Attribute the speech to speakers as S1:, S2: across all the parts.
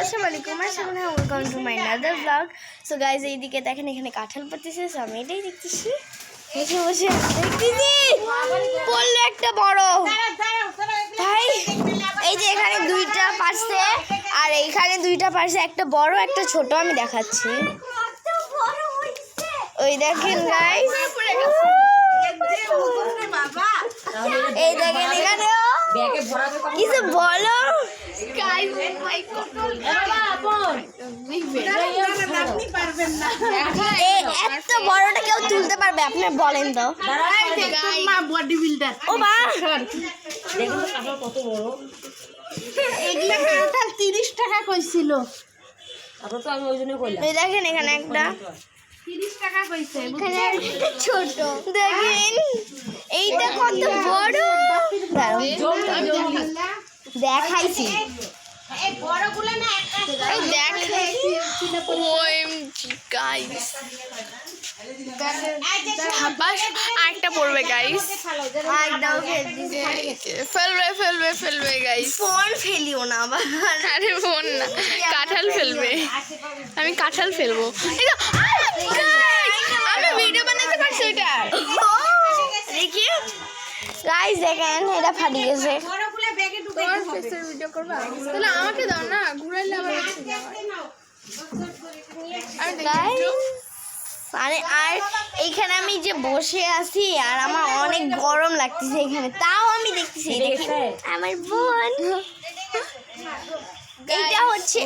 S1: আসসালামু আলাইকুম আসসালামু welcome to my another vlog so guys এইদিকে দেখেন এখানে কাঁঠাল পাতিছে so আমি এটাই দেখতেছি। বসে বসে দেখতেছি? পড়ল একটা বড়। ভাই এই যে এখানে দুইটা পারছে আর এইখানে দুইটা পারছে একটা বড় একটা ছোট আমি দেখাচ্ছি। ওই দেখেন গাইজ এই দেখেন এখানে কিছু বলো এত বড়টা কেউ তুলতে পারবে? আপনি বলেন তো।
S2: বডি বিল্ডার
S1: ও মা।
S2: এগুলা কাঁঠাল তিরিশ টাকা কইছিল।
S1: দেখেন এখানে একটা। ছোট। দেখেন। এইটা কত বড়। দেখাইছি।
S3: আরেকটা পড়বে গাইস ফেলবে ফেলবে ফেলবে গাইস
S1: ফোন ফেলিও না আবার।
S3: আরে না কাঁঠাল ফেলবে। আমি কাঁঠাল ফেলব। আমি ভিডিও বানাতে পারছি ওইটা।
S1: দেখি। গাইস দেখেন এটা ফাটি গেছে
S2: বড়গুলো ব্যাগে ঢুকে
S3: তোমার ফেসের ভিডিও করবা? তাহলে আমাকে দাও না ঘুরাইলে আবার হচ্ছে না। আমি দেখি
S1: আরে আর এইখানে আমি যে বসে আছি আর আমার অনেক গরম লাগতেছে এখানে তাও আমি দেখতেছি আমার বোন। এইটা হচ্ছে!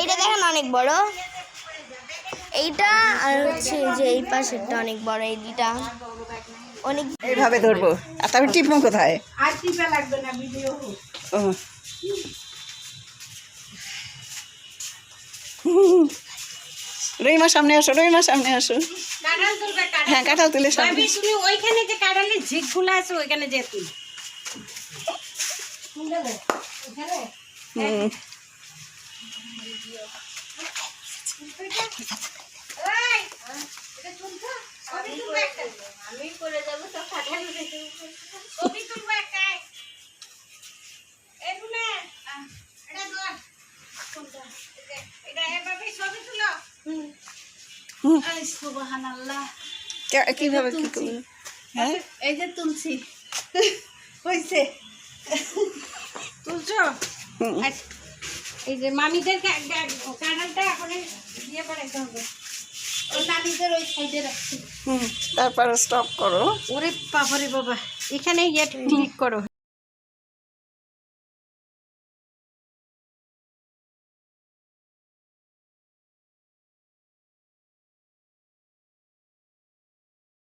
S1: এইটা দেখেন অনেক বড়। এইটা আর হচ্ছে যে এই পাশেরটা অনেক বড় এই দুইটা। অনেক
S4: এইভাবে ধরবো। আর তারপর টিপমো কোথায়?
S2: আর টিপে লাগবে না ভিডিও
S4: ও রইমা সামনে আসো রইমা সামনে আসো। হ্যাঁ কাঁঠাল তুলে সামনে
S2: তুমি ওইখানে যে কাঁঠালের ঝিকগুলো আছে ওইখানে যে তুই
S4: হুম।
S2: আমি করে যাব তো কাঁঠাল তুলবো একটা
S4: কীভাবে কি করব? হ্যাঁ?
S2: এই যে তুলছি। হয়েছে তুলছো? এই যে মামিদের কা- কা- কাঁঠালটা এখন দিয়ে বানাইতে হবে।
S4: তারপর স্টপ করো।
S2: ওরে বাবারে বাবা এখানে ইয়ে ক্লিক করো।